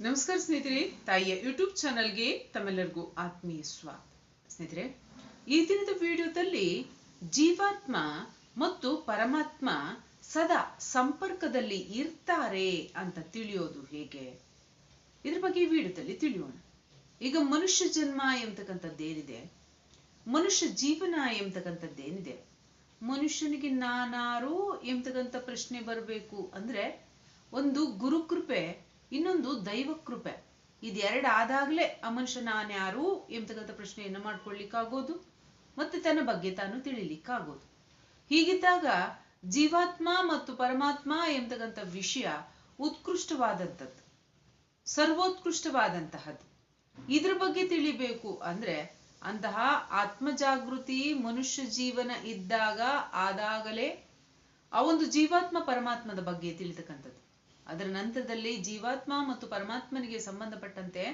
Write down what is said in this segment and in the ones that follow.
ನಮಸ್ಕಾರ ಸ್ನೇಹಿತರೆ, ತಾಯಿಯ ಯೂಟ್ಯೂಬ್ ಚಾನಲ್ಗೆ ತಮ್ಮೆಲ್ಲರಿಗೂ ಆತ್ಮೀಯ ಸ್ವಾಗತ. ಸ್ನೇಹಿತರೆ, ಈ ದಿನದ ವಿಡಿಯೋದಲ್ಲಿ ಜೀವಾತ್ಮ ಮತ್ತು ಪರಮಾತ್ಮ ಸದಾ ಸಂಪರ್ಕದಲ್ಲಿ ಇರ್ತಾರೆ ಅಂತ ತಿಳಿಯೋದು ಹೇಗೆ? ಇದ್ರ ಬಗ್ಗೆ ಈ ವಿಡಿಯೋದಲ್ಲಿ ತಿಳಿಯೋಣ. ಈಗ ಮನುಷ್ಯ ಜನ್ಮ ಎಂಬತಕ್ಕಂಥದ್ದೇನಿದೆ ಮನುಷ್ಯ ಜೀವನ ಎಂಬತಕ್ಕಂಥದ್ದೇನಿದೆ ಮನುಷ್ಯನಿಗೆ ನಾನಾರು ಎಂಬತಕ್ಕಂಥ ಪ್ರಶ್ನೆ ಬರಬೇಕು ಅಂದ್ರೆ ಒಂದು ಗುರುಕೃಪೆ ಇನ್ನೊಂದು ದೈವ ಕೃಪೆ. ಇದೆರಡು ಆದಾಗ್ಲೇ ಆ ಮನುಷ್ಯ ನಾನ್ಯಾರು ಎಂಬತಕ್ಕಂಥ ಪ್ರಶ್ನೆಯನ್ನ ಮಾಡ್ಕೊಳ್ಲಿಕ್ಕಾಗೋದು ಮತ್ತೆ ತನ್ನ ಬಗ್ಗೆ ತಾನು ತಿಳಿಲಿಕ್ಕಾಗೋದು. ಹೀಗಿದ್ದಾಗ ಜೀವಾತ್ಮ ಮತ್ತು ಪರಮಾತ್ಮ ಎಂಬತಕ್ಕಂಥ ವಿಷಯ ಉತ್ಕೃಷ್ಟವಾದಂಥದ್ದು. ಸರ್ವೋತ್ಕೃಷ್ಟವಾದಂತಹದ್ದು. ಇದ್ರ ಬಗ್ಗೆ ತಿಳಿಬೇಕು ಅಂದ್ರೆ ಅಂತಹ ಆತ್ಮ ಜಾಗೃತಿ ಮನುಷ್ಯ ಜೀವನ ಇದ್ದಾಗ ಆದಾಗಲೇ ಆ ಒಂದು ಜೀವಾತ್ಮ ಪರಮಾತ್ಮದ ಬಗ್ಗೆ ತಿಳಿತಕ್ಕಂಥದ್ದು. ಅದರ ನಂತರದಲ್ಲಿ ಜೀವಾತ್ಮ ಮತ್ತು ಪರಮಾತ್ಮನಿಗೆ ಸಂಬಂಧಪಟ್ಟಂತೆ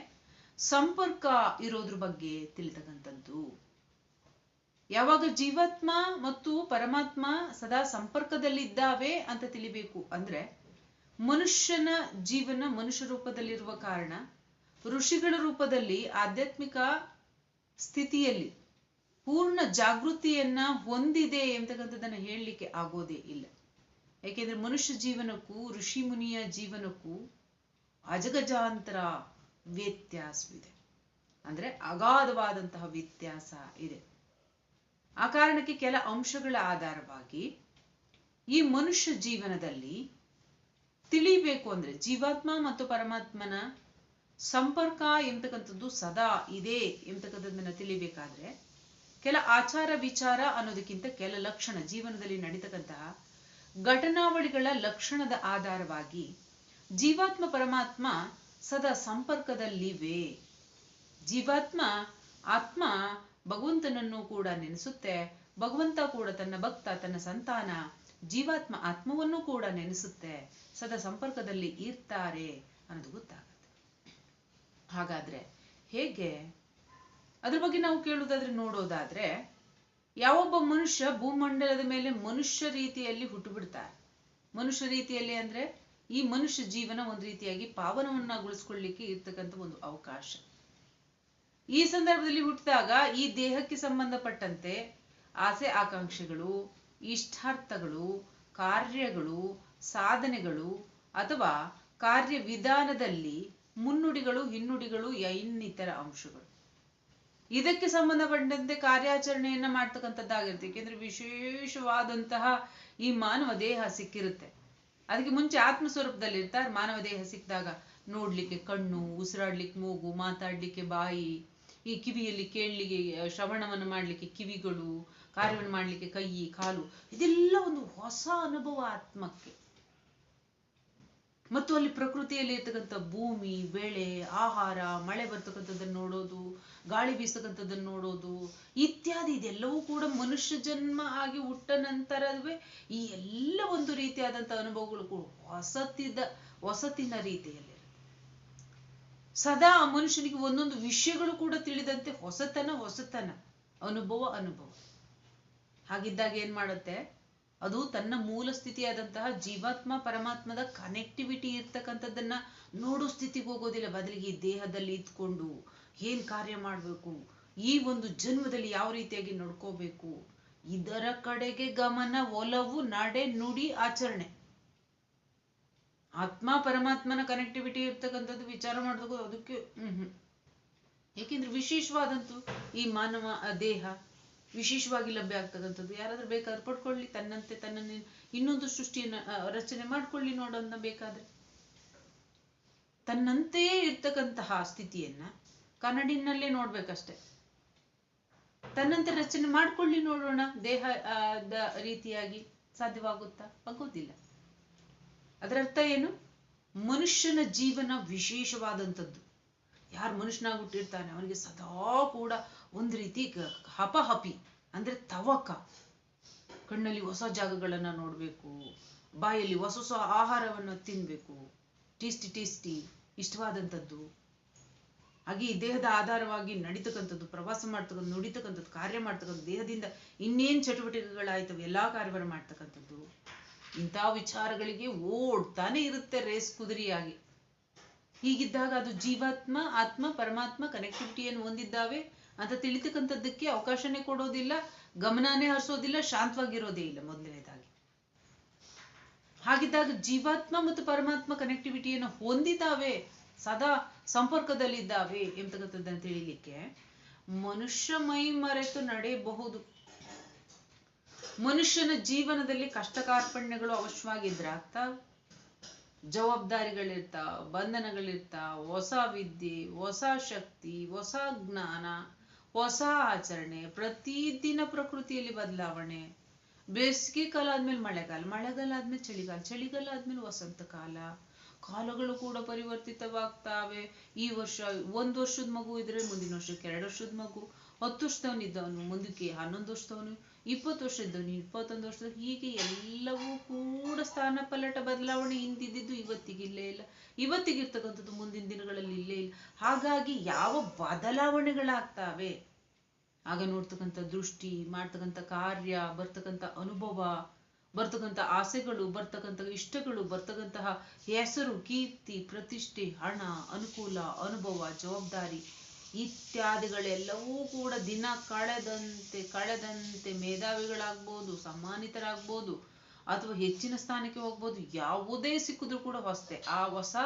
ಸಂಪರ್ಕ ಇರೋದ್ರ ಬಗ್ಗೆ ತಿಳಿತಕ್ಕಂಥದ್ದು. ಯಾವಾಗ ಜೀವಾತ್ಮ ಮತ್ತು ಪರಮಾತ್ಮ ಸದಾ ಸಂಪರ್ಕದಲ್ಲಿದ್ದಾವೆ ಅಂತ ತಿಳಿಬೇಕು ಅಂದ್ರೆ ಮನುಷ್ಯನ ಜೀವನ ಮನುಷ್ಯ ರೂಪದಲ್ಲಿರುವ ಕಾರಣ ಋಷಿಗಳ ರೂಪದಲ್ಲಿ ಆಧ್ಯಾತ್ಮಿಕ ಸ್ಥಿತಿಯಲ್ಲಿ ಪೂರ್ಣ ಜಾಗೃತಿಯನ್ನ ಹೊಂದಿದೆ ಎಂತಕ್ಕಂಥದ್ದನ್ನ ಹೇಳಲಿಕ್ಕೆ ಆಗೋದೇ ಇಲ್ಲ. ಯಾಕೆಂದ್ರೆ ಮನುಷ್ಯ ಜೀವನಕ್ಕೂ, ಋಷಿ ಮುನಿಯ ಜೀವನಕ್ಕೂ ಅಜಗಜಾಂತರ ವ್ಯತ್ಯಾಸವಿದೆ. ಅಂದ್ರೆ ಅಗಾಧವಾದಂತಹ ವ್ಯತ್ಯಾಸ ಇದೆ. ಆ ಕಾರಣಕ್ಕೆ ಕೆಲ ಅಂಶಗಳ ಆಧಾರವಾಗಿ ಈ ಮನುಷ್ಯ ಜೀವನದಲ್ಲಿ ತಿಳಿಬೇಕು ಅಂದ್ರೆ ಜೀವಾತ್ಮ ಮತ್ತು ಪರಮಾತ್ಮನ ಸಂಪರ್ಕ ಎಂಬತಕ್ಕಂಥದ್ದು ಸದಾ ಇದೆ ಎಂತಕ್ಕಂಥದ್ದನ್ನ ತಿಳಿಬೇಕಾದ್ರೆ ಕೆಲ ಆಚಾರ ವಿಚಾರ ಅನ್ನೋದಕ್ಕಿಂತ ಕೆಲ ಲಕ್ಷಣ ಜೀವನದಲ್ಲಿ ನಡೀತಕ್ಕಂತಹ ಘಟನಾವಳಿಗಳ ಲಕ್ಷಣದ ಆಧಾರವಾಗಿ ಜೀವಾತ್ಮ ಪರಮಾತ್ಮ ಸದಾ ಸಂಪರ್ಕದಲ್ಲಿವೆ. ಜೀವಾತ್ಮ, ಆತ್ಮ ಭಗವಂತನನ್ನು ಕೂಡ ನೆನೆಸುತ್ತೆ. ಭಗವಂತ ಕೂಡ ತನ್ನ ಭಕ್ತ, ತನ್ನ ಸಂತಾನ, ಜೀವಾತ್ಮ ಆತ್ಮವನ್ನು ಕೂಡ ನೆನೆಸುತ್ತೆ. ಸದಾ ಸಂಪರ್ಕದಲ್ಲಿ ಇರ್ತಾರೆ ಅನ್ನೋದು ಗೊತ್ತಾಗುತ್ತೆ. ಹಾಗಾದ್ರೆ ಹೇಗೆ? ಅದ್ರ ಬಗ್ಗೆ ನಾವು ಕೇಳುವುದಾದ್ರೆ ನೋಡೋದಾದ್ರೆ ಯಾವೊಬ್ಬ ಮನುಷ್ಯ ಭೂಮಂಡಲದ ಮೇಲೆ ಮನುಷ್ಯ ರೀತಿಯಲ್ಲಿ ಹುಟ್ಟು ಬಿಡ್ತಾರೆ ಮನುಷ್ಯ ರೀತಿಯಲ್ಲಿ ಅಂದ್ರೆ ಈ ಮನುಷ್ಯ ಜೀವನ ಒಂದು ರೀತಿಯಾಗಿ ಪಾವನವನ್ನ ಪಾವನವನ್ನಗೊಳಿಸ್ಕೊಳ್ಳಿಕ್ಕೆ ಇರ್ತಕ್ಕಂಥ ಒಂದು ಅವಕಾಶ. ಈ ಸಂದರ್ಭದಲ್ಲಿ ಹುಟ್ಟಿದಾಗ ಈ ದೇಹಕ್ಕೆ ಸಂಬಂಧಪಟ್ಟಂತೆ ಆಸೆ ಆಕಾಂಕ್ಷೆಗಳು, ಇಷ್ಟಾರ್ಥಗಳು, ಕಾರ್ಯಗಳು, ಸಾಧನೆಗಳು ಅಥವಾ ಕಾರ್ಯವಿಧಾನದಲ್ಲಿ ಮುನ್ನುಡಿಗಳು, ಹಿನ್ನುಡಿಗಳು ಇನ್ನಿತರ ಅಂಶಗಳು. ಇದಕ್ಕೆ ಸಂಬಂಧಪಟ್ಟಂತೆ ಕಾರ್ಯಾಚರಣೆಯನ್ನ ಮಾಡ್ತಕ್ಕಂಥದ್ದಾಗಿರುತ್ತೆ. ಏಕೆಂದ್ರೆ ವಿಶೇಷವಾದಂತಹ ಈ ಮಾನವ ದೇಹ ಸಿಕ್ಕಿರುತ್ತೆ. ಅದಕ್ಕೆ ಮುಂಚೆ ಆತ್ಮ ಸ್ವರೂಪದಲ್ಲಿ ಇರ್ತಾರೆ ಮಾನವ ದೇಹ ಸಿಕ್ಕಿದಾಗ ನೋಡ್ಲಿಕ್ಕೆ ಕಣ್ಣು, ಉಸಿರಾಡ್ಲಿಕ್ಕೆ ಮೂಗು, ಮಾತಾಡ್ಲಿಕ್ಕೆ ಬಾಯಿ, ಈ ಕಿವಿಯಲ್ಲಿ ಕೇಳಲಿಕ್ಕೆ ಶ್ರವಣವನ್ನು ಮಾಡ್ಲಿಕ್ಕೆ ಕಿವಿಗಳು, ಕಾರ್ಯವನ್ನು ಮಾಡ್ಲಿಕ್ಕೆ ಕೈ, ಕಾಲು, ಇದೆಲ್ಲ ಒಂದು ಹೊಸ ಅನುಭವ ಆತ್ಮಕ್ಕೆ. ಮತ್ತು ಅಲ್ಲಿ ಪ್ರಕೃತಿಯಲ್ಲಿ ಇರ್ತಕ್ಕಂಥ ಭೂಮಿ, ಬೆಳೆ, ಆಹಾರ, ಮಳೆ ಬರ್ತಕ್ಕಂಥದ್ದನ್ನು ನೋಡೋದು, ಗಾಳಿ ಬೀಸ್ತಕ್ಕಂಥದ್ದನ್ನು ನೋಡೋದು, ಇತ್ಯಾದಿ ಇದೆಲ್ಲವೂ ಕೂಡ ಮನುಷ್ಯ ಜನ್ಮ ಆಗಿ ಹುಟ್ಟ ನಂತರವೇ ಈ ಎಲ್ಲ ಒಂದು ರೀತಿಯಾದಂಥ ಅನುಭವಗಳು ಕೂಡ ಹೊಸತಿದ ಹೊಸತಿನ ರೀತಿಯಲ್ಲಿ ಸದಾ ಮನುಷ್ಯನಿಗೆ ಒಂದೊಂದು ವಿಷಯಗಳು ಕೂಡ ತಿಳಿದಂತೆ ಹೊಸತನ ಹೊಸತನ, ಅನುಭವ ಅನುಭವ. ಹಾಗಿದ್ದಾಗ ಏನ್ ಮಾಡುತ್ತೆ? ಅದು ತನ್ನ ಮೂಲ ಸ್ಥಿತಿಯಾದಂತಹ ಜೀವಾತ್ಮ ಪರಮಾತ್ಮದ ಕನೆಕ್ಟಿವಿಟಿ ಇರ್ತಕ್ಕಂಥದ್ದನ್ನ ನೋಡೋ ಸ್ಥಿತಿಗೆ ಹೋಗೋದಿಲ್ಲ. ಬದಲಿಗೆ ದೇಹದಲ್ಲಿ ಇದ್ಕೊಂಡು ಏನ್ ಕಾರ್ಯ ಮಾಡ್ಬೇಕು? ಈ ಒಂದು ಜನ್ಮದಲ್ಲಿ ಯಾವ ರೀತಿಯಾಗಿ ನೋಡ್ಕೋಬೇಕು? ಇದರ ಕಡೆಗೆ ಗಮನ, ಒಲವು, ನಡೆ, ನುಡಿ, ಆಚರಣೆ. ಆತ್ಮ ಪರಮಾತ್ಮನ ಕನೆಕ್ಟಿವಿಟಿ ಇರ್ತಕ್ಕಂಥದ್ದು ವಿಚಾರ ಮಾಡಬೇಕು ಅದಕ್ಕೆ, ಹ್ಮ್ ಹ್ಮ್. ಏಕೆಂದ್ರೆ ವಿಶೇಷವಾದಂತೂ ಈ ಮಾನವ ದೇಹ ವಿಶೇಷವಾಗಿ ಲಭ್ಯ ಆಗ್ತಕ್ಕಂಥದ್ದು ಯಾರಾದ್ರೂ ಬೇಕಾದ್ರೆ ಪಡ್ಕೊಳ್ಳಿ, ತನ್ನಂತೆ ತನ್ನನ್ನು ಇನ್ನೊಂದು ಸೃಷ್ಟಿಯನ್ನ ರಚನೆ ಮಾಡ್ಕೊಳ್ಳಿ ನೋಡೋಣ ಬೇಕಾದ್ರೆ. ತನ್ನಂತೆಯೇ ಇರ್ತಕ್ಕಂತಹ ಸ್ಥಿತಿಯನ್ನ ಕನ್ನಡಿನಲ್ಲೇ ನೋಡ್ಬೇಕಷ್ಟೆ. ತನ್ನಂತೆ ರಚನೆ ಮಾಡ್ಕೊಳ್ಳಿ ನೋಡೋಣ, ದೇಹ ರೀತಿಯಾಗಿ ಸಾಧ್ಯವಾಗುತ್ತಾ? ಆಗೋದಿಲ್ಲ ಅದರ ಅರ್ಥ ಏನು? ಮನುಷ್ಯನ ಜೀವನ ವಿಶೇಷವಾದಂಥದ್ದು. ಯಾರು ಮನುಷ್ಯನಾಗಿ ಹುಟ್ಟಿರ್ತಾನೆ ಅವನಿಗೆ ಸದಾ ಕೂಡ ಒಂದು ರೀತಿ ಹಪಹಪಿ, ಅಂದ್ರೆ ತವಕ. ಕಣ್ಣಲ್ಲಿ ಹೊಸ ಜಾಗಗಳನ್ನ ನೋಡ್ಬೇಕು, ಬಾಯಲ್ಲಿ ಹೊಸ ಹೊಸ ಆಹಾರವನ್ನು ತಿನ್ನಬೇಕು ಟೇಸ್ಟಿ ಟೇಸ್ಟಿ ಇಷ್ಟವಾದಂಥದ್ದು ಹಾಗೆ ಈ ದೇಹದ ಆಧಾರವಾಗಿ ನಡೀತಕ್ಕಂಥದ್ದು, ಪ್ರವಾಸ ಮಾಡ್ತಕ್ಕಂಥ ನುಡಿತಕ್ಕಂಥದ್ದು, ಕಾರ್ಯ ಮಾಡ್ತಕ್ಕಂಥ ದೇಹದಿಂದ ಇನ್ನೇನ್ ಚಟುವಟಿಕೆಗಳಾಯ್ತವೆ, ಎಲ್ಲಾ ಕಾರ್ಯವನ್ನು ಮಾಡ್ತಕ್ಕಂಥದ್ದು. ಇಂಥ ವಿಚಾರಗಳಿಗೆ ಓಡ್ತಾನೆ ಇರುತ್ತೆ ರೇಸ್ ಕುದುರೆಯಾಗಿ. ಹೀಗಿದ್ದಾಗ ಅದು ಜೀವಾತ್ಮ, ಆತ್ಮ, ಪರಮಾತ್ಮ ಕನೆಕ್ಟಿವಿಟಿಯನ್ನು ಹೊಂದಿದ್ದಾವೆ. ಅಂತ ತಿಳಿತಕ್ಕಂಥದ್ದಕ್ಕೆ ಅವಕಾಶನೇ ಕೊಡೋದಿಲ್ಲ, ಗಮನನೇ ಹರಿಸೋದಿಲ್ಲ, ಶಾಂತವಾಗಿರೋದೇ ಇಲ್ಲ ಮೊದಲನೇದಾಗಿ. ಹಾಗಿದ್ದಾಗ ಜೀವಾತ್ಮ ಮತ್ತು ಪರಮಾತ್ಮ ಕನೆಕ್ಟಿವಿಟಿಯನ್ನು ಹೊಂದಿದ್ದಾವೆ, ಸದಾ ಸಂಪರ್ಕದಲ್ಲಿದ್ದಾವೆ ಎಂಬತಕ್ಕಂಥದ್ದನ್ನು ತಿಳಿಲಿಕ್ಕೆ. ಮನುಷ್ಯ ಮೈ ಮರೆತು ನಡೆಯಬಹುದು. ಮನುಷ್ಯನ ಜೀವನದಲ್ಲಿ ಕಷ್ಟ ಕಾರ್ಪಣ್ಯಗಳು ಅವಶ್ಯವಾಗಿದ್ರೆ ಆಗ್ತಾವ. ಜವಾಬ್ದಾರಿಗಳಿರ್ತಾವ ಬಂಧನಗಳಿರ್ತಾವ ಹೊಸ ವಿದ್ಯೆ, ಹೊಸ ಶಕ್ತಿ, ಹೊಸ ಜ್ಞಾನ, ಹೊಸ ಆಚರಣೆ, ಪ್ರತಿದಿನ ಪ್ರಕೃತಿಯಲ್ಲಿ ಬದಲಾವಣೆ. ಬೇಸಿಗೆ ಕಾಲ ಆದ್ಮೇಲೆ ಮಳೆಗಾಲ ಮಳೆಗಾಲ ಆದ್ಮೇಲೆ ಚಳಿಗಾಲ ಚಳಿಗಾಲ ಆದ್ಮೇಲೆ ವಸಂತ ಕಾಲ. ಕಾಲಗಳು ಕೂಡ ಪರಿವರ್ತಿತವಾಗ್ತಾವೆ. ಈ ವರ್ಷ ಒಂದ್ ವರ್ಷದ ಮಗು ಇದ್ರೆ ಮುಂದಿನ ವರ್ಷಕ್ಕೆ ಎರಡು ವರ್ಷದ ಮಗು, ಹತ್ತು ವರ್ಷದವನಿದ್ದವನು ಮುಂದಕ್ಕೆ ಹನ್ನೊಂದು ವರ್ಷದವನು, ಇಪ್ಪತ್ತು ಇದ್ದವನು, ಇಪ್ಪತ್ತೊಂದು ವರ್ಷದ, ಹೀಗೆ ಎಲ್ಲವೂ ಕೂಡ ಸ್ಥಾನ ಪಲ್ಲಟ ಬದಲಾವಣೆ ಹಿಂದಿದ್ದು ಇವತ್ತಿಗೆ ಇಲ್ಲೇ ಇವತ್ತಿಗಿರ್ತಕ್ಕಂಥದ್ದು ಮುಂದಿನ ದಿನಗಳಲ್ಲಿ ಇಲ್ಲೇ ಇಲ್ಲ. ಹಾಗಾಗಿ ಯಾವ ಬದಲಾವಣೆಗಳಾಗ್ತಾವೆ? ಆಗ ನೋಡ್ತಕ್ಕಂಥ ದೃಷ್ಟಿ, ಮಾಡ್ತಕ್ಕಂಥ ಕಾರ್ಯ, ಬರ್ತಕ್ಕಂಥ ಅನುಭವ, ಬರ್ತಕ್ಕಂಥ ಆಸೆಗಳು, ಬರ್ತಕ್ಕಂಥ ಇಷ್ಟಗಳು, ಬರ್ತಕ್ಕಂತಹ ಹೆಸರು, ಕೀರ್ತಿ, ಪ್ರತಿಷ್ಠೆ, ಹಣ, ಅನುಕೂಲ, ಅನುಭವ, ಜವಾಬ್ದಾರಿ ಇತ್ಯಾದಿಗಳೆಲ್ಲವೂ ಕೂಡ ದಿನ ಕಳೆದಂತೆ ಕಳೆದಂತೆ ಮೇಧಾವಿಗಳಾಗ್ಬೋದು ಸನ್ಮಾನಿತರಾಗ್ಬೋದು ಅಥವಾ ಹೆಚ್ಚಿನ ಸ್ಥಾನಕ್ಕೆ ಹೋಗ್ಬೋದು, ಯಾವುದೇ ಸಿಕ್ಕಿದ್ರು ಕೂಡ ಹೊಸತೆ. ಆ ಹೊಸ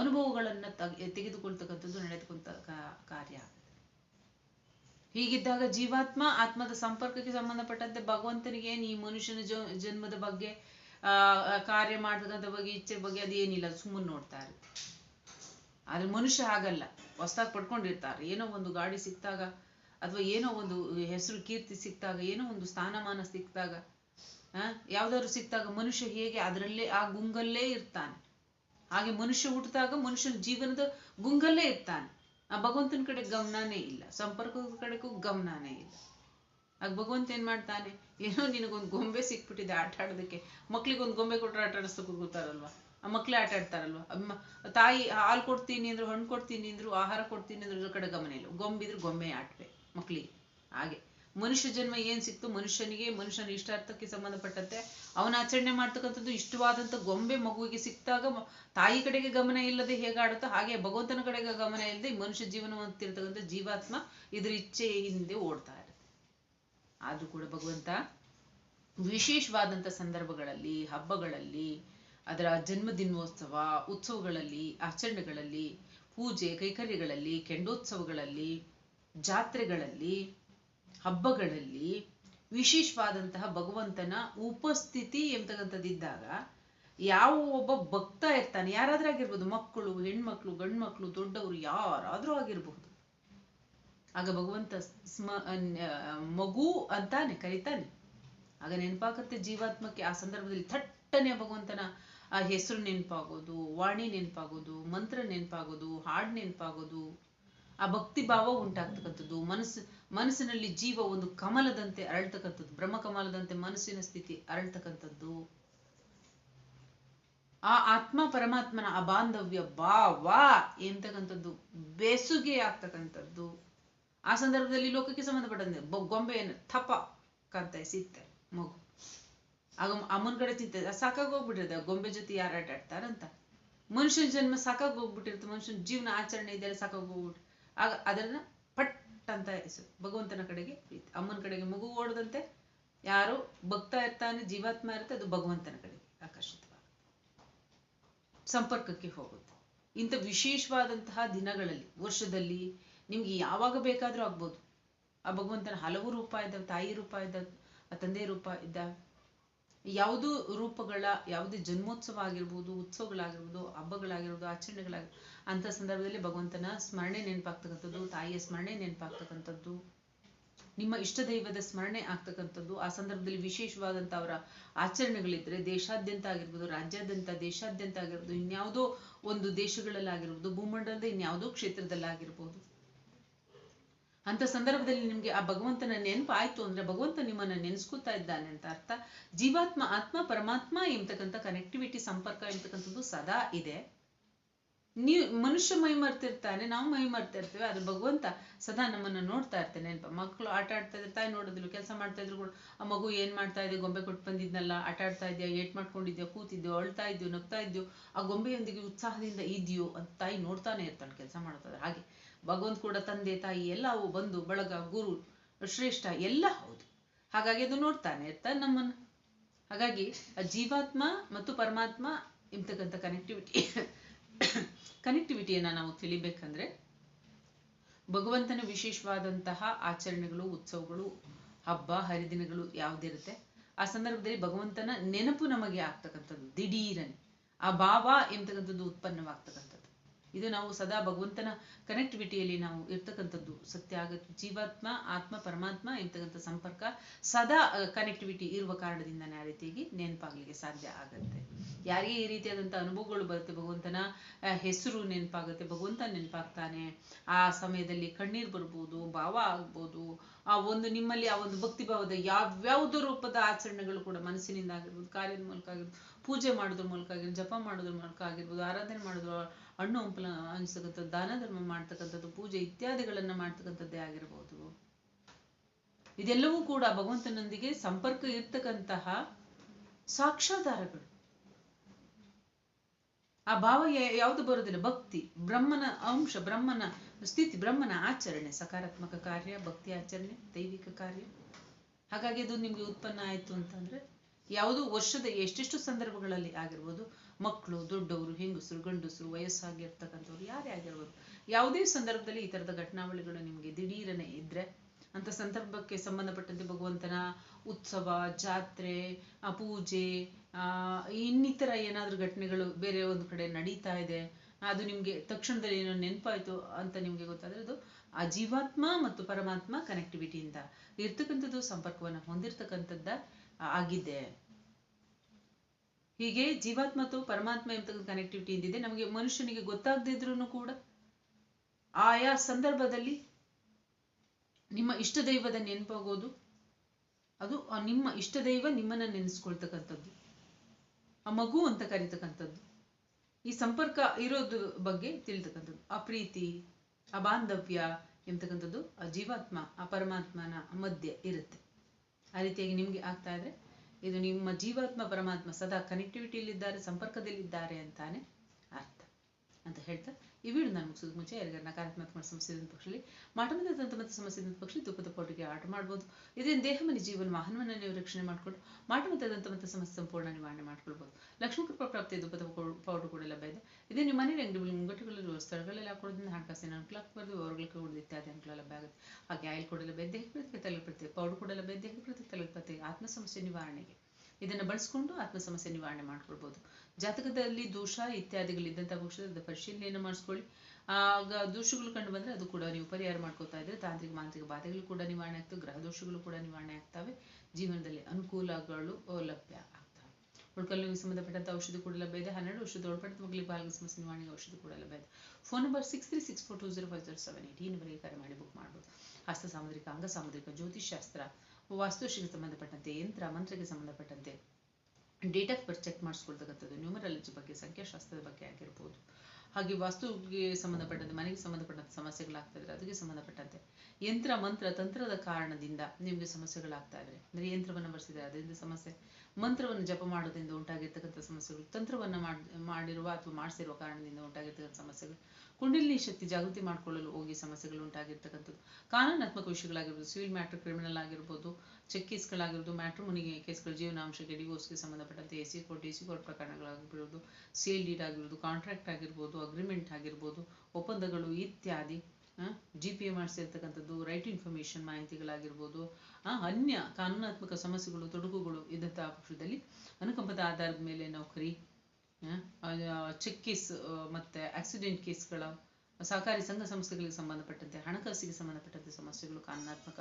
ಅನುಭವಗಳನ್ನ ತೆಗೆ, ತೆಗೆದುಕೊಳ್ತಕ್ಕಂಥದ್ದು ನಡೆದುಕೊಂತ ಕಾರ್ಯ. ಹೀಗಿದ್ದಾಗ ಜೀವಾತ್ಮ ಆತ್ಮದ ಸಂಪರ್ಕಕ್ಕೆ ಸಂಬಂಧಪಟ್ಟಂತೆ ಭಗವಂತನಿಗೆ ಈ ಮನುಷ್ಯನ ಜನ್ಮದ ಬಗ್ಗೆ, ಆ ಕಾರ್ಯ ಮಾಡ್ತಕ್ಕಂಥ ಬಗ್ಗೆ, ಇಚ್ಛೆ ಬಗ್ಗೆ ಅದೇನಿಲ್ಲ ಸುಮ್ಮನೆ ನೋಡ್ತಾ ಇರುತ್ತೆ ಆದ್ರೆ ಮನುಷ್ಯ ಹಾಗಲ್ಲ. ಹೊಸದಾಗಿ ಪಡ್ಕೊಂಡಿರ್ತಾರೆ. ಏನೋ ಒಂದು ಗಾಡಿ ಸಿಕ್ತಾಗ ಅಥವಾ ಏನೋ ಒಂದು ಹೆಸರು, ಕೀರ್ತಿ ಸಿಕ್ತಾಗ ಏನೋ ಒಂದು ಸ್ಥಾನಮಾನ ಸಿಕ್ತಾಗ ಯಾವ್ದಾದ್ರು ಸಿಕ್ತಾಗ ಮನುಷ್ಯ ಹೇಗೆ ಅದರಲ್ಲೇ ಆ ಗುಂಗಲ್ಲೇ ಇರ್ತಾನೆ. ಹಾಗೆ ಮನುಷ್ಯ ಹುಟ್ಟಿದಾಗ ಮನುಷ್ಯನ ಜೀವನದ ಗುಂಗಲ್ಲೇ ಇರ್ತಾನೆ. ಆ ಭಗವಂತನ ಕಡೆ ಗಮನನೇ ಇಲ್ಲ. ಸಂಪರ್ಕದ ಕಡೆಗೂ ಗಮನನೇ ಇಲ್ಲ. ಆಗ ಭಗವಂತ ಏನ್ ಮಾಡ್ತಾನೆ? ಏನೋ ನಿನಗೊಂದು ಗೊಂಬೆ ಸಿಕ್ಬಿಟ್ಟಿದೆ ಆಟ ಆಡೋದಕ್ಕೆ. ಮಕ್ಳಿಗೆ ಒಂದು ಗೊಂಬೆ ಕೊಟ್ಟರೆ ಆಟ ಆಡಿಸ್ಲಿಕ್ಕೆ ಕೂತಾರಲ್ವಾ ಆ ಮಕ್ಳೇ ಆಟ ಆಡ್ತಾರಲ್ವಾ? ತಾಯಿ ಹಾಲು ಕೊಡ್ತೀನಿ ಅಂದ್ರು, ಹಣ್ಣು ಕೊಡ್ತೀನಿ ಅಂದ್ರು, ಆಹಾರ ಕೊಡ್ತೀನಿ ಅದ್ರ ಕಡೆ ಗಮನ ಇಲ್ಲ. ಗೊಂಬಿದ್ರೆ ಗೊಂಬೆ ಆಟವೆ ಮಕ್ಳಿಗೆ. ಹಾಗೆ. ಮನುಷ್ಯ ಜನ್ಮ ಏನ್ ಸಿಕ್ತು, ಮನುಷ್ಯನಿಗೆ ಮನುಷ್ಯನ ಇಷ್ಟಾರ್ಥಕ್ಕೆ ಸಂಬಂಧಪಟ್ಟಂತೆ ಅವನ ಆಚರಣೆ ಮಾಡ್ತಕ್ಕಂಥದ್ದು ಇಷ್ಟವಾದಂತ ಗೊಂಬೆ ಮಗುವಿಗೆ ಸಿಕ್ತಾಗ ತಾಯಿ ಕಡೆಗೆ ಗಮನ ಇಲ್ಲದೆ ಹೇಗಾಡುತ್ತೋ ಹಾಗೆ ಭಗವಂತನ ಕಡೆಗೆ ಗಮನ ಇಲ್ಲದೆ ಮನುಷ್ಯ ಜೀವನ ಅಂತಿರ್ತಕ್ಕಂಥ ಜೀವಾತ್ಮ ಇದ್ರ ಇಚ್ಛೆ ಹಿಂದೆ ಓಡ್ತಾ ಇರುತ್ತೆ. ಆದ್ರೂ ಕೂಡ ಭಗವಂತ ವಿಶೇಷವಾದಂತ ಸಂದರ್ಭಗಳಲ್ಲಿ, ಹಬ್ಬಗಳಲ್ಲಿ, ಅದರ ಜನ್ಮದಿನೋತ್ಸವ, ಉತ್ಸವಗಳಲ್ಲಿ, ಆಚರಣೆಗಳಲ್ಲಿ, ಪೂಜೆ, ಕೈಕರ್ಯಗಳಲ್ಲಿ, ಕೆಂಡೋತ್ಸವಗಳಲ್ಲಿ, ಜಾತ್ರೆಗಳಲ್ಲಿ ಹಬ್ಬಗಳಲ್ಲಿ ವಿಶೇಷವಾದಂತಹ ಭಗವಂತನ ಉಪಸ್ಥಿತಿ ಎಂಬತಕ್ಕಂಥದ್ದಿದ್ದಾಗ ಯಾವ ಒಬ್ಬ ಭಕ್ತ ಇರ್ತಾನೆ, ಯಾರಾದ್ರೂ ಆಗಿರ್ಬೋದು, ಮಕ್ಕಳು, ಹೆಣ್ಮಕ್ಳು, ಗಂಡ್ಮಕ್ಳು, ದೊಡ್ಡವರು, ಯಾರಾದ್ರೂ ಆಗಿರಬಹುದು ಆಗ ಭಗವಂತ ಸ್ಮ ಮಗು ಅಂತಾನೆ ಕರೀತಾನೆ. ಆಗ ನೆನಪಾಗತ್ತೆ ಜೀವಾತ್ಮಕ್ಕೆ ಆ ಸಂದರ್ಭದಲ್ಲಿ ಥಟ್ಟನೆ ಭಗವಂತನ, ಆ, ಹೆಸರು ನೆನಪಾಗೋದು, ವಾಣಿ ನೆನಪಾಗೋದು, ಮಂತ್ರ ನೆನಪಾಗೋದು, ಹಾಡ್ ನೆನಪಾಗೋದು. ಆ ಭಕ್ತಿ ಭಾವ ಉಂಟಾಗ್ತಕ್ಕಂಥದ್ದು. ಮನಸ್ಸು, ಮನಸ್ಸಿನಲ್ಲಿ ಜೀವ ಒಂದು ಕಮಲದಂತೆ ಅರಳ್ತಕ್ಕಂಥದ್ದು. ಬ್ರಹ್ಮ ಕಮಲದಂತೆ ಮನಸ್ಸಿನ ಸ್ಥಿತಿ ಅರಳ್ತಕ್ಕಂಥದ್ದು. ಆ ಆತ್ಮ ಪರಮಾತ್ಮನ ಆ ಬಾಂಧವ್ಯ ಭಾವ ಎಂತಕ್ಕಂಥದ್ದು? ಬೆಸುಗೆ ಆಗ್ತಕ್ಕಂಥದ್ದು. ಆ ಸಂದರ್ಭದಲ್ಲಿ ಲೋಕಕ್ಕೆ ಸಂಬಂಧಪಟ್ಟಂತೆ ಗೊಂಬೆಯನ್ನು ಥಪ ಕಾಣ್ತಾ ಸಿಗ್ತಾರೆ ಮಗು. ಆಗ ಆ ಮುನ್ಗಡೆ ಚಿಂತೆ ಸಾಕಾಗಿ ಹೋಗ್ಬಿಟ್ಟಿರುತ್ತೆ. ಗೊಂಬೆ ಜೊತೆ ಯಾರು ಆಟ ಆಡ್ತಾರಂತ ಮನುಷ್ಯನ ಜನ್ಮ ಸಾಕಾಗಿ ಹೋಗ್ಬಿಟ್ಟಿರುತ್ತೆ. ಮನುಷ್ಯನ ಜೀವನ ಆಚರಣೆ ಇದೆಲ್ಲ ಸಾಕಾಗಿ ಹೋಗ್ಬಿಟ್ಟು ಆಗ ಅದನ್ನ ಪಟ್ ಅಂತ ಹೆಸರು. ಭಗವಂತನ ಕಡೆಗೆ ಪ್ರೀತಿ. ಅಮ್ಮನ ಕಡೆಗೆ ಮಗು ಓಡದಂತೆ ಯಾರು ಭಕ್ತ ಇರ್ತಾನೆ, ಜೀವಾತ್ಮ ಇರುತ್ತೆ, ಅದು ಭಗವಂತನ ಕಡೆಗೆ ಆಕರ್ಷಿತವಾಗುತ್ತೆ. ಸಂಪರ್ಕಕ್ಕೆ ಹೋಗುತ್ತೆ. ಇಂಥ ವಿಶೇಷವಾದಂತಹ ದಿನಗಳಲ್ಲಿ, ವರ್ಷದಲ್ಲಿ ನಿಮ್ಗೆ ಯಾವಾಗ ಬೇಕಾದ್ರೂ ಆಗ್ಬೋದು. ಆ ಭಗವಂತನ ಹಲವು ರೂಪ ಇದ್ದಾವೆ, ತಾಯಿ ರೂಪ ಇದ್ದಾವೆ, ಆ ತಂದೆ ರೂಪ ಇದ್ದಾವೆ. ಯಾವುದು ರೂಪಗಳ, ಯಾವುದೇ ಜನ್ಮೋತ್ಸವ ಆಗಿರ್ಬೋದು, ಉತ್ಸವಗಳಾಗಿರ್ಬೋದು, ಹಬ್ಬಗಳಾಗಿರ್ಬೋದು ಆಚರಣೆಗಳಾಗಿ ಅಂತ ಸಂದರ್ಭದಲ್ಲಿ ಭಗವಂತನ ಸ್ಮರಣೆ ನೆನಪಾಗ್ತಕ್ಕಂಥದ್ದು, ತಾಯಿಯ ಸ್ಮರಣೆ ನೆನಪಾಗ್ತಕ್ಕಂಥದ್ದು, ನಿಮ್ಮ ಇಷ್ಟ ದೈವದ ಸ್ಮರಣೆ ಆಗ್ತಕ್ಕಂಥದ್ದು, ಆ ಸಂದರ್ಭದಲ್ಲಿ ವಿಶೇಷವಾದಂಥ ಅವರ ಆಚರಣೆಗಳಿದ್ರೆ ದೇಶಾದ್ಯಂತ ಆಗಿರ್ಬೋದು, ರಾಜ್ಯಾದ್ಯಂತ, ದೇಶಾದ್ಯಂತ ಆಗಿರ್ಬೋದು, ಇನ್ಯಾವುದೋ ಒಂದು ದೇಶಗಳಲ್ಲಾಗಿರ್ಬೋದು, ಭೂಮಂಡಲದ ಇನ್ಯಾವುದೋ ಕ್ಷೇತ್ರದಲ್ಲಾಗಿರ್ಬೋದು ಅಂತ ಸಂದರ್ಭದಲ್ಲಿ ನಿಮ್ಗೆ ಆ ಭಗವಂತನ ನೆನಪು ಆಯ್ತು ಅಂದ್ರೆ ಭಗವಂತ ನಿಮ್ಮನ್ನ ನೆನೆಸ್ಕೊತಾ ಇದ್ದಾನೆ ಅಂತ ಅರ್ಥ. ಜೀವಾತ್ಮ, ಆತ್ಮ, ಪರಮಾತ್ಮ ಎಂಬತಕ್ಕಂಥ ಕನೆಕ್ಟಿವಿಟಿ ಸಂಪರ್ಕ ಎಂಬತಕ್ಕಂಥದ್ದು ಸದಾ ಇದೆ. ನೀವು ಮನುಷ್ಯ ಮೈ ಮರ್ತಿರ್ತಾನೆ, ನಾವು ಮೈ ಇರ್ತೇವೆ ಆದ್ರೆ ಭಗವಂತ ಸದಾ ನಮ್ಮನ್ನ ನೋಡ್ತಾ ಇರ್ತಾನೆ. ನೆನಪ ಮಕ್ಕಳು ಆಟ ಆಡ್ತಾ ಇದ್ರೆ ತಾಯಿ ನೋಡೋದಿಲ್ಲ, ಕೆಲಸ ಮಾಡ್ತಾ ಇದ್ರು ಕೂಡ, ಆ ಮಗು ಏನ್ ಮಾಡ್ತಾ ಇದೆ, ಗೊಂಬೆ ಕೊಟ್ಟು ಬಂದಿದ್ನಲ್ಲ, ಆಟ ಆಡ್ತಾ ಇದೆಯಾ, ಏಟ್ ಮಾಡ್ಕೊಂಡಿದ್ಯಾ, ಕೂತಿದ್ಯೋ, ಅಳ್ತಾ ಇದ್ಯೋ, ನಗ್ತಾ ಇದ್ಯೋ, ಆ ಗೊಂಬೆಯೊಂದಿಗೆ ಉತ್ಸಾಹದಿಂದ ಇದೆಯೋ ಅಂತ ತಾಯಿ ನೋಡ್ತಾನೆ ಇರ್ತಾಳೆ, ಕೆಲಸ ಮಾಡ್ತಾ ಹಾಗೆ. ಭಗವಂತ ಕೂಡ ತಂದೆ ತಾಯಿ ಎಲ್ಲವೂ ಬಂದು ಬಳಗ ಗುರು ಶ್ರೇಷ್ಠ ಎಲ್ಲ ಹೌದು. ಹಾಗಾಗಿ ಅದು ನೋಡ್ತಾನೆ ಇರ್ತಾನೆ ನಮ್ಮನ್ನು. ಹಾಗಾಗಿ ಜೀವಾತ್ಮ ಮತ್ತು ಪರಮಾತ್ಮ ಇಂತಕ್ಕಂಥ ಕನೆಕ್ಟಿವಿಟಿ ಕನೆಕ್ಟಿವಿಟಿಯನ್ನ ನಾವು ತಿಳಿಬೇಕಂದ್ರೆ ಭಗವಂತನ ವಿಶೇಷವಾದಂತಹ ಆಚರಣೆಗಳು, ಉತ್ಸವಗಳು, ಹಬ್ಬ, ಹರಿದಿನಗಳು ಯಾವುದಿರುತ್ತೆ? ಆ ಸಂದರ್ಭದಲ್ಲಿ ಭಗವಂತನ ನೆನಪು ನಮಗೆ ಆಗ್ತಕ್ಕಂಥದ್ದು ದಿಢೀರನೆ. ಆ ಭಾವ ಎಂತಕ್ಕಂಥದ್ದು ಉತ್ಪನ್ನವಾಗ್ತಕ್ಕಂಥದ್ದು. ಇದು ನಾವು ಸದಾ ಭಗವಂತನ ಕನೆಕ್ಟಿವಿಟಿಯಲ್ಲಿ ನಾವು ಇರ್ತಕ್ಕಂಥದ್ದು. ಸತ್ಯ ಆಗತ್ತೆ ಜೀವಾತ್ಮ, ಆತ್ಮ, ಪರಮಾತ್ಮ ಇರ್ತಕ್ಕಂಥ ಸಂಪರ್ಕ ಸದಾ ಕನೆಕ್ಟಿವಿಟಿ ಇರುವ ಕಾರಣದಿಂದನೇ ಆ ರೀತಿಯಾಗಿ ನೆನಪಾಗ್ಲಿಕ್ಕೆ ಸಾಧ್ಯ ಆಗತ್ತೆ. ಯಾರಿಗೆ ಈ ರೀತಿಯಾದಂಥ ಅನುಭವಗಳು ಬರುತ್ತೆ? ಭಗವಂತನ ಹೆಸರು ನೆನಪಾಗುತ್ತೆ, ಭಗವಂತ ನೆನಪಾಗ್ತಾನೆ. ಆ ಸಮಯದಲ್ಲಿ ಕಣ್ಣೀರು ಬರ್ಬೋದು, ಭಾವ ಆಗ್ಬೋದು ಆ ಒಂದು ನಿಮ್ಮಲ್ಲಿ ಆ ಒಂದು ಭಕ್ತಿ ಭಾವದ ಯಾವ್ಯಾವುದೋ ರೂಪದ ಆಚರಣೆಗಳು ಕೂಡ ಮನಸ್ಸಿನಿಂದ ಆಗಿರ್ಬೋದು, ಕಾರ್ಯದ ಮೂಲಕ ಆಗಿರ್ಬೋದು, ಪೂಜೆ ಮಾಡೋದ್ರ ಮೂಲಕ ಆಗಿರ್ಬೋದು, ಜಪ ಮಾಡೋದ್ರ ಮೂಲಕ ಆಗಿರ್ಬೋದು, ಆರಾಧನೆ ಮಾಡೋದ್ರ ಹಣ್ಣು ಹಂಪಲ ಅನಿಸ್ತಕ್ಕಂಥದ್ದು ದಾನ ಧರ್ಮ ಮಾಡ್ತಕ್ಕಂಥದ್ದು, ಪೂಜೆ ಇತ್ಯಾದಿಗಳನ್ನ ಮಾಡ್ತಕ್ಕಂಥದ್ದೇ ಆಗಿರ್ಬೋದು. ಇದೆಲ್ಲವೂ ಕೂಡ ಭಗವಂತನೊಂದಿಗೆ ಸಂಪರ್ಕ ಇರ್ತಕ್ಕಂತಹ ಸಾಕ್ಷಾಧಾರಗಳು ಆ ಭಾವ ಯಾವುದು ಬರೋದಿಲ್ಲ? ಭಕ್ತಿ, ಬ್ರಹ್ಮನ ಅಂಶ, ಬ್ರಹ್ಮನ ಸ್ಥಿತಿ ಬ್ರಹ್ಮನ ಆಚರಣೆ, ಸಕಾರಾತ್ಮಕ ಕಾರ್ಯ, ಭಕ್ತಿ ಆಚರಣೆ, ದೈವಿಕ ಕಾರ್ಯ. ಹಾಗಾಗಿ ಅದು ನಿಮಗೆ ಉತ್ಪನ್ನ ಆಯಿತು ಅಂತಂದ್ರೆ ಯಾವುದು ವರ್ಷದ ಎಷ್ಟೆಷ್ಟು ಸಂದರ್ಭಗಳಲ್ಲಿ ಆಗಿರ್ಬೋದು ಮಕ್ಕಳು ದೊಡ್ಡವರು, ಹೆಂಗಸರು, ಗಂಡಸರು, ವಯಸ್ಸಾಗಿರ್ತಕ್ಕಂಥವ್ರು, ಯಾರೇ ಆಗಿರ್ಬೋದು, ಯಾವುದೇ ಸಂದರ್ಭದಲ್ಲಿ ಈ ತರದ ಘಟನಾವಳಿಗಳು ನಿಮಗೆ ದಿಢೀರನೆ ಇದ್ರೆ, ಅಂತ ಸಂದರ್ಭಕ್ಕೆ ಸಂಬಂಧಪಟ್ಟಂತೆ ಭಗವಂತನ ಉತ್ಸವ, ಜಾತ್ರೆ ಪೂಜೆ ಇನ್ನಿತರ ಏನಾದರೂ ಘಟನೆಗಳು ಬೇರೆ ಒಂದು ಕಡೆ ನಡೀತಾ ಇದೆ ಅದು ನಿಮಗೆ ತಕ್ಷಣದಲ್ಲಿ ಏನೋ ನೆನಪಾಯಿತು ಅಂತ ನಿಮಗೆ ಗೊತ್ತಾದ್ರೆ ಅದು ಆ ಜೀವಾತ್ಮ ಮತ್ತು ಪರಮಾತ್ಮ ಕನೆಕ್ಟಿವಿಟಿಯಿಂದ ಇರ್ತಕ್ಕಂಥದ್ದು ಸಂಪರ್ಕವನ್ನ ಹೊಂದಿರ್ತಕ್ಕಂಥದ್ದು ಆಗಿದೆ. ಹೀಗೆ ಜೀವಾತ್ಮ ಮತ್ತು ಪರಮಾತ್ಮ ಎಂಬತಕ್ಕಂಥ ಕನೆಕ್ಟಿವಿಟಿ ಇಂದಿದೆ. ನಮಗೆ ಮನುಷ್ಯನಿಗೆ ಗೊತ್ತಾಗದಿದ್ರೂ ಕೂಡ ಆಯಾ ಸಂದರ್ಭದಲ್ಲಿ ನಿಮ್ಮ ಇಷ್ಟ ದೈವದ ನೆನಪಾಗೋದು, ಅದು ನಿಮ್ಮ ಇಷ್ಟ ದೈವ ನಿಮ್ಮನ್ನ ನೆನೆಸ್ಕೊಳ್ತಕ್ಕಂಥದ್ದು, ಆ ಮಗು ಅಂತ ಕರೀತಕ್ಕಂಥದ್ದು. ಈ ಸಂಪರ್ಕ ಇರೋದು ಬಗ್ಗೆ ತಿಳಿತಕ್ಕಂಥದ್ದು. ಆ ಪ್ರೀತಿ, ಆ ಬಾಂಧವ್ಯ ಎಂಬತಕ್ಕಂಥದ್ದು ಆ ಜೀವಾತ್ಮ, ಆ ಪರಮಾತ್ಮನ ಮಧ್ಯೆ ಇರುತ್ತೆ. ಆ ರೀತಿಯಾಗಿ ನಿಮ್ಗೆ ಆಗ್ತಾ ಇದ್ರೆ, ಇದು ನಿಮ್ಮ ಜೀವಾತ್ಮ, ಪರಮಾತ್ಮ ಸದಾ ಕನೆಕ್ಟಿವಿಟಿಯಲ್ಲಿದ್ದಾರೆ ಸಂಪರ್ಕದಲ್ಲಿದ್ದಾರೆ ಅಂತಾನೆ ಅರ್ಥ. ಅಂತ ಹೇಳ್ತಾ ಈ ವಿಡಿಯೋ ನಾನು ಮುಗಿಸೋದು ಮುಂಚೆ ಯಾರಿಗಾರ ನಕಾರಾತ್ಮಕ ಸಮಸ್ಯೆ ಇದ್ದ ಪಕ್ಷದಲ್ಲಿ ಮಾಟಮದ ಮತ್ತು ಸಮಸ್ಯೆ ಇದ್ದ ಪಕ್ಷದಲ್ಲಿ ತುಪ್ಪದ ಪೌಡಿಗೆ ಆರ್ಡರ್ ಮಾಡ್ಬೋದು. ಇದರಿಂದ ದೇಹ ಮನೆ ಜೀವನ ವಾಹನವನ್ನು ನೀವು ರಕ್ಷಣೆ ಮಾಡ್ಕೊಂಡು ಮಾಟಮದ ದಂತ ಮತ್ತು ಸಮಸ್ಯೆ ಸಂಪೂರ್ಣ ನಿವಾರಣೆ ಮಾಡ್ಕೊಳ್ಬೋದು. ಲಕ್ಷ್ಮೀ ಕೃಪಾ ಪ್ರಾಪ್ತಿಯ ತುಪ್ಪದ ಪೌಡರ್ ಕೂಡ ಲಭ್ಯ ಇದೆ. ಇದೇ ನಿಮ್ಮ ಮನೆ ಅಂಗಡಿ ಮುಂಗಟ್ಟುಗಳಲ್ಲಿ ಸ್ಥಳಗಳೆಲ್ಲ ಹಾಕೋದ್ರಿಂದ ಹಣಕಾಸಿನ ಅನುಕೂಲ ಆಗ್ಬಾರ್ದು, ಅವರುಗಳಿಗೆ ಕೂಡ ಇತ್ಯಾದಿ ಅನುಕೂಲ ಲಭ್ಯ ಆಗುತ್ತೆ. ಹಾಗೆ ಆಯಿಲ್ ಕೂಡ ಲಭ್ಯ ಪ್ರತಿ ತಲೆ ಪ್ರತ್ಯೇಕ ಪೌಡರ್ ಕೂಡ ಲಭ್ಯ ಪ್ರತಿ ತಲೆ ಆತ್ಮ ಸಮಸ್ಯೆ ನಿವಾರಣೆಗೆ. ಇದನ್ನು ಬಳಸ್ಕೊಂಡು ಆತ್ಮ ಸಮಸ್ಯೆ ನಿವಾರಣೆ ಮಾಡ್ಕೊಳ್ಬೋದು. ಜಾತಕದಲ್ಲಿ ದೋಷ ಇತ್ಯಾದಿಗಳಿದ್ದಂಥ ಪಕ್ಷದ ಪರಿಶೀಲನೆಯನ್ನು ಮಾಡಿಸ್ಕೊಳ್ಳಿ. ಆಗ ದೋಷಗಳು ಕಂಡು ಬಂದರೆ ಅದು ಕೂಡ ನೀವು ಪರಿಹಾರ ಮಾಡ್ಕೋತಾ ಇದ್ರೆ ತಾಂತ್ರಿಕ ಮಾಂತ್ರಿಕ ಬಾಧೆಗಳು ಕೂಡ ನಿವಾರಣೆ ಆಗ್ತವೆ, ಗ್ರಹ ದೋಷಗಳು ಕೂಡ ನಿವಾರಣೆ ಆಗ್ತವೆ, ಜೀವನದಲ್ಲಿ ಅನುಕೂಲಗಳು ಲಭ್ಯ ಆಗ್ತವೆ. ಉಳ್ಕಲ್ಲಿಗೆ ಸಂಬಂಧಪಟ್ಟಂಥ ಔಷಧಿ ಕೂಡ ಲಭ್ಯ ಇದೆ. ಹನ್ನೆರಡು ವರ್ಷದ ಒಳಪಟ್ಟ ಮಗಳಿಗೆ ಬಾಲ್ಯ ಸಮಸ್ಯೆ ನಿವಾರಣೆಗೆ ಔಷಧಿ ಕೂಡ ಲಭ್ಯ ಇದೆ. Phone number six three six four two zero five zero seven eight ಈ ನಂಬರ್ಗೆ ಕರೆ ಮಾಡಿ ಬುಕ್ ಮಾಡ್ಬೋದು. ಹಸ್ತ ಸಾಮುದ್ರಿಕ, ಅಂಗ ಸಾಮುದ್ರಿಕ ಜ್ಯೋತಿಷಾಸ್ತ್ರ ವಾಸ್ತುಶಿಗೆ ಸಂಬಂಧಪಟ್ಟಂತೆ, ಯಂತ್ರ, ಮಂತ್ರಕ್ಕೆ ಸಂಬಂಧಪಟ್ಟಂತೆ ಡೇಟ್ ಆಫ್ ಬರ್ತ್ ಚೆಕ್ ಮಾಡಿಸ್ಕೊಳ್ತಕ್ಕಂಥದ್ದು ನ್ಯೂಮರಾಲಜಿ ಬಗ್ಗೆ, ಸಂಖ್ಯಾಶಾಸ್ತ್ರದ ಬಗ್ಗೆ ಆಗಿರ್ಬೋದು. ಹಾಗೆ ವಾಸ್ತುಗೆ ಸಂಬಂಧಪಟ್ಟಂತೆ, ಮನೆಗೆ ಸಂಬಂಧಪಟ್ಟಂತೆ ಸಮಸ್ಯೆಗಳಾಗ್ತಾ ಇದ್ರೆ ಅದಕ್ಕೆ ಸಂಬಂಧಪಟ್ಟಂತೆ. ಯಂತ್ರ, ಮಂತ್ರ, ತಂತ್ರದ ಕಾರಣದಿಂದ ನಿಮಗೆ ಸಮಸ್ಯೆಗಳಾಗ್ತಾ ಇದ್ರೆ. ಅಂದ್ರೆ ಯಂತ್ರವನ್ನು ಬಳಸಿದ್ರೆ ಅದರಿಂದ ಸಮಸ್ಯೆ. ಮಂತ್ರವನ್ನು ಜಪ ಮಾಡೋದ್ರಿಂದ ಉಂಟಾಗಿರ್ತಕ್ಕಂಥ ಸಮಸ್ಯೆಗಳು, ತಂತ್ರವನ್ನು ಮಾಡ್, ಮಾಡಿರುವ ಅಥವಾ ಮಾಡಿಸಿರುವ ಕಾರಣದಿಂದ ಉಂಟಾಗಿರ್ತಕ್ಕಂಥ ಸಮಸ್ಯೆಗಳು, ಕುಂಡಲಿನಿ ಶಕ್ತಿ ಜಾಗೃತಿ ಮಾಡ್ಕೊಳ್ಳಲು ಹೋಗಿ ಸಮಸ್ಯೆಗಳು ಉಂಟಾಗಿರ್ತಕ್ಕಂಥದ್ದು. ಕಾನೂನಾತ್ಮಕ ವಿಷಯಗಳಾಗಿರ್ಬೋದು, ಸಿವಿಲ್ ಮ್ಯಾಟರ್ ಕ್ರಿಮಿನಲ್ ಆಗಿರ್ಬೋದು ಚೆಕ್ ಕೇಸ್ಗಳಾಗಿರ್ಬೋದು ಮ್ಯಾಟ್ರಿಮೋನಿಗೆ ಕೇಸ್ಗಳು, ಜೀವನಾಂಶಕ್ಕೆ ಡಿವೋರ್ಸ್ಗೆ ಸಂಬಂಧಪಟ್ಟಂತೆ AC C court, D C court ಪ್ರಕರಣಗಳಾಗಿರ್ಬೋದು sale deed ಆಗಿರ್ಬೋದು ಕಾಂಟ್ರಾಕ್ಟ್ ಆಗಿರ್ಬೋದು, ಅಗ್ರಿಮೆಂಟ್ ಆಗಿರ್ಬೋದು, ಒಪ್ಪಂದಗಳು ಇತ್ಯಾದಿ ಜಿ ಪಿ ಎ ಮಾಡಿಸಿರ್ತಕ್ಕಂಥದ್ದು ರೈಟ್ ಇನ್ಫಾರ್ಮೇಷನ್ ಮಾಹಿತಿಗಳಾಗಿರ್ಬೋದು ಅನ್ಯ ಕಾನೂನಾತ್ಮಕ ಸಮಸ್ಯೆಗಳು, ತೊಡಕುಗಳು ಇದ್ದಂತಹ ಪಕ್ಷದಲ್ಲಿ ಅನುಕಂಪದ ಆಧಾರದ ಮೇಲೆ ನೌಕರಿ ಚೆಕ್ ಕೇಸ್ ಮತ್ತು ಆಕ್ಸಿಡೆಂಟ್ ಕೇಸ್ಗಳ ಸಹಕಾರಿ ಸಂಘ ಸಂಸ್ಥೆಗಳಿಗೆ ಸಂಬಂಧಪಟ್ಟಂತೆ, ಹಣಕಾಸಿಗೆ ಸಂಬಂಧಪಟ್ಟಂತೆ ಸಮಸ್ಯೆಗಳು, ಕಾನೂನಾತ್ಮಕ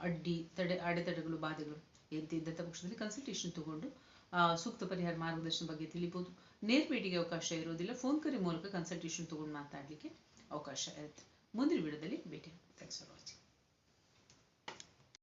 ಅಡ್ಡಿ ತಡೆ, ಅಡೆತಡೆಗಳು, ಬಾಧೆಗಳು ಎಂತಿದ್ದ ಪಕ್ಷದಲ್ಲಿ ಕನ್ಸಲ್ಟೇಷನ್ ತಗೊಂಡು ಸೂಕ್ತ ಪರಿಹಾರ ಮಾರ್ಗದರ್ಶನ ಬಗ್ಗೆ ತಿಳಿಬಹುದು ನೇರ ಭೇಟಿಗೆ ಅವಕಾಶ ಇರೋದಿಲ್ಲ ಫೋನ್ ಕರೆ ಮೂಲಕ ಕನ್ಸಲ್ಟೇಷನ್ ತಗೊಂಡು ಮಾತಾಡಲಿಕ್ಕೆ ಅವಕಾಶ ಇರುತ್ತೆ. ಮುಂದಿನ ವಿಡಿಯೋದಲ್ಲಿ ಭೇಟಿ ಥ್ಯಾಂಕ್ಸ್ ಫಾರ್ ವಾಚಿಂಗ್